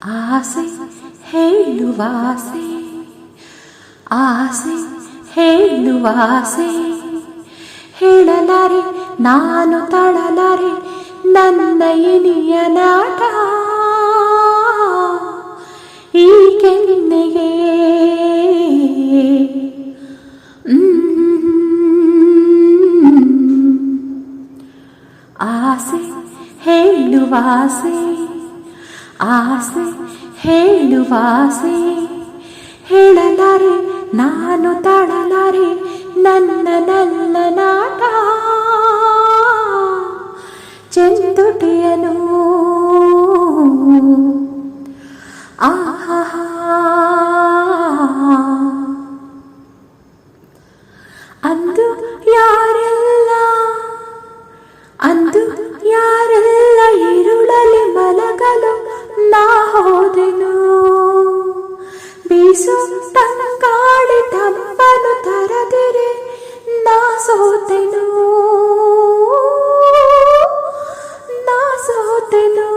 ಆಸೆ ಹೇಳುವಾಸೆ ಆಸೆ ಹೇಳುವಾಸೆ ಹೇಳಲಾರೆ ನಾನು ತಾಳಲಾರೆ ನನ್ನ ಇನಿಯ ನಾಟ ಈ ಕೆನ್ನೆಗೆ ಮ್ಮ್. ಆಸೆ ಹೇಳುವಾಸೆ ಆಸೆ ಹೇಳುವಾಸೆ ಹೇಳಲಾರೆ ನಾನು ತಾಳಲಾರೆ ನನ್ನ ನನ್ನ ನಾಟ ಚೆಂದುಟಿಯನು ಆಹಾ ಅಂದು ಯಾರೆಲ್ಲ ಅಂದು ಯಾರೆಲ್ಲ ತಂಗಾಳಿ ತಂಪನು ತರದಿರೆ ನಾ ಸೋತೆನು ನಾ ಸೋತೆನು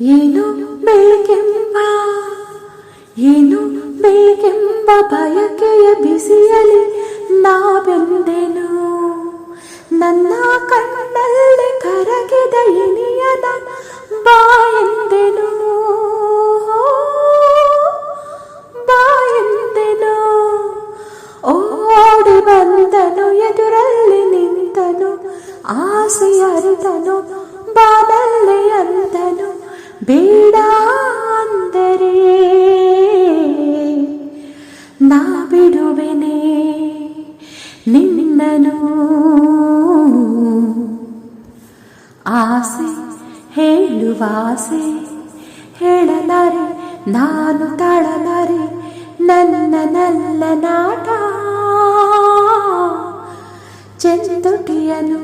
ಏನು ಬೆಳಕೆಂಬ ಏನು ಬೆಳಕೆಂಬ ಬಯಕೆಯ ಬಿಸಿಯಲಿ ನಾ ಬೆಂದೆನು ನನ್ನ ಕಣ್ಣಲ್ಲಿ ಕರಗಿದ ಇನಿಯನ ಬಾ ಆಸೆ ಅರಿತನು ಬಾನಲ್ಲಿ ಅಂದನು ಬೇಡ ಅಂದರೆ ನಾ ಬಿಡುವೆನೆ ನಿನ್ನನು ಆಸೆ ಹೇಳುವಾಸೆ ಹೇಳಲಾರೆ ನಾನು ತಾಳಲಾರೆ ನನ್ನ ನನ್ನ ನಾಟ ಚೆಂದುಟಿಯನು